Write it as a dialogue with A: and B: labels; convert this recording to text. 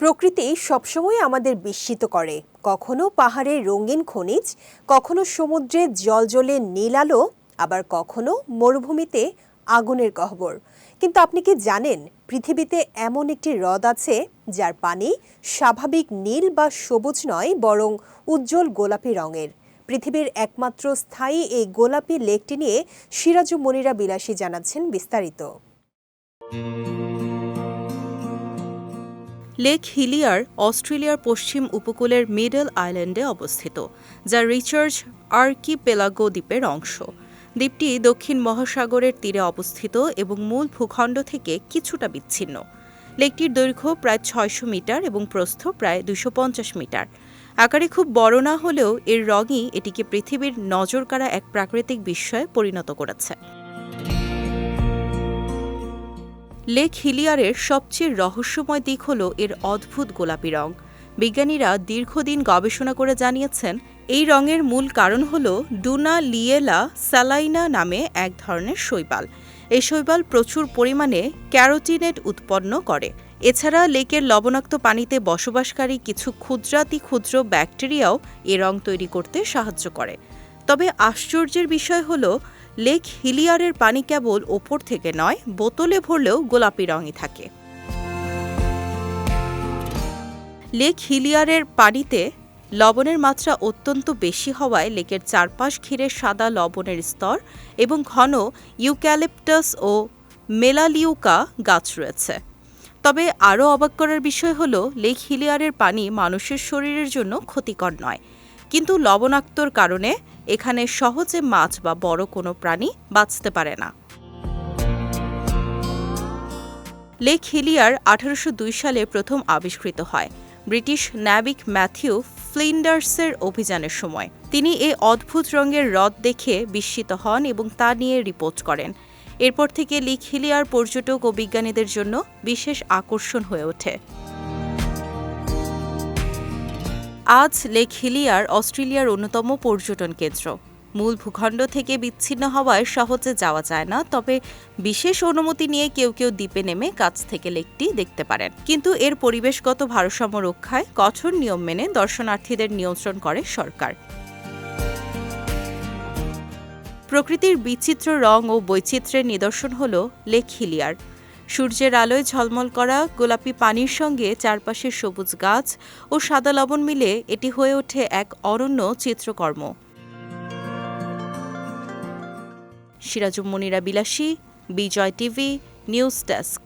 A: প্রকৃতি সবসময় আমাদের বিস্মিত করে। কখনো পাহাড়ের রঙিন খনিজ, কখনো সমুদ্রে জলজলে নীল আলো, আবার কখনো মরুভূমিতে আগুনের গহ্বর কিন্তু আপনি কি জানেন, পৃথিবীতে এমন একটি হ্রদ আছে, যার পানি স্বাভাবিক নীল বা সবুজ নয়, বরং উজ্জ্বল গোলাপি রঙের? পৃথিবীর একমাত্র স্থায়ী এই গোলাপি লেকটি নিয়ে সিরাজু মনিরা বিলাসী জানাচ্ছেন বিস্তারিত।
B: লেক হিলিয়ার অস্ট্রেলিয়ার পশ্চিম উপকূলের মিডল আইল্যান্ডে অবস্থিত, যা রিচার্জ আর্কিপেলাগো দ্বীপের অংশ। দ্বীপটি দক্ষিণ মহাসাগরের তীরে অবস্থিত এবং মূল ভূখণ্ড থেকে কিছুটা বিচ্ছিন্ন। লেকটির দৈর্ঘ্য প্রায় ছয়শো মিটার এবং প্রস্থ প্রায় দুশো মিটার। আকারে খুব বড় না হলেও এর রঙই এটিকে পৃথিবীর নজর নজরকাড়া এক প্রাকৃতিক বিস্ময়ে পরিণত করেছে। লেক হিলিয়ারের সবচেয়ে রহস্যময় দিক হল এর অদ্ভুত গোলাপি রং। বিজ্ঞানীরা দীর্ঘদিন গবেষণা করে জানিয়েছেন, এই রঙের মূল কারণ হল ডুনা লিয়েলা স্যালাইনা নামে এক ধরনের শৈবাল। এই শৈবাল প্রচুর পরিমাণে ক্যারোটিনেট উৎপন্ন করে। এছাড়া লেকের লবণাক্ত পানিতে বসবাসকারী কিছু ক্ষুদ্রাতি ক্ষুদ্র ব্যাকটেরিয়াও এ রং তৈরি করতে সাহায্য করে। তবে আশ্চর্যের বিষয় হল লেক হিলিয়ারের পানি কেবল ওপর থেকে নয়, বোতলে ভরলেও গোলাপি রঙই থাকে। লেক হিলিয়ারের পানিতে লবণের মাত্রা অত্যন্ত বেশি হওয়ায় লেকের চারপাশ ঘিরে সাদা লবণের স্তর এবং ঘন ইউক্যালিপটাস ও মেলালিউকা গাছ রয়েছে। তবে আরও অবাক করার বিষয় হল, লেক হিলিয়ারের পানি মানুষের শরীরের জন্য ক্ষতিকর নয়। কিন্তু লবণাক্তর কারণে এখানে সহজে মাছ বা বড় কোনো প্রাণী বাঁচতে পারে না। লেক হিলিয়ার আঠারোশ দুই সালে প্রথম আবিষ্কৃত হয়, ব্রিটিশ ন্যাবিক ম্যাথিউ ফ্লিন্ডার্সের অভিযানের সময়। তিনি এই অদ্ভুত রঙের হ্রদ দেখে বিস্মিত হন এবং তা নিয়ে রিপোর্ট করেন। এরপর থেকে লেক হিলিয়ার পর্যটক ও বিজ্ঞানীদের জন্য বিশেষ আকর্ষণ হয়ে ওঠে। আজ লেক হিলিয়ার অস্ট্রেলিয়ার অন্যতম পর্যটন কেন্দ্র। মূল ভূখণ্ড থেকে বিচ্ছিন্ন হওয়ায় সহজে যাওয়া যায় না, তবে বিশেষ অনুমতি নিয়ে কেউ কেউ দ্বীপে নেমে কাছ থেকে লেকটি দেখতে পারেন। কিন্তু এর পরিবেশগত ভারসাম্য রক্ষায় কঠোর নিয়ম মেনে দর্শনার্থীদের নিয়ন্ত্রণ করে সরকার। প্রকৃতির বিচিত্র রং ও বৈচিত্র্যের নিদর্শন হল লেক হিলিয়ার। সূর্যের আলোয় ঝলমল করা গোলাপি পানির সঙ্গে চারপাশের সবুজ গাছ ও সাদা লবণ মিলে এটি হয়ে ওঠে এক অরণ্য চিত্রকর্ম। সিরাজুম মনিরা বিলাসী, বিজয় টিভি, নিউজ ডেস্ক।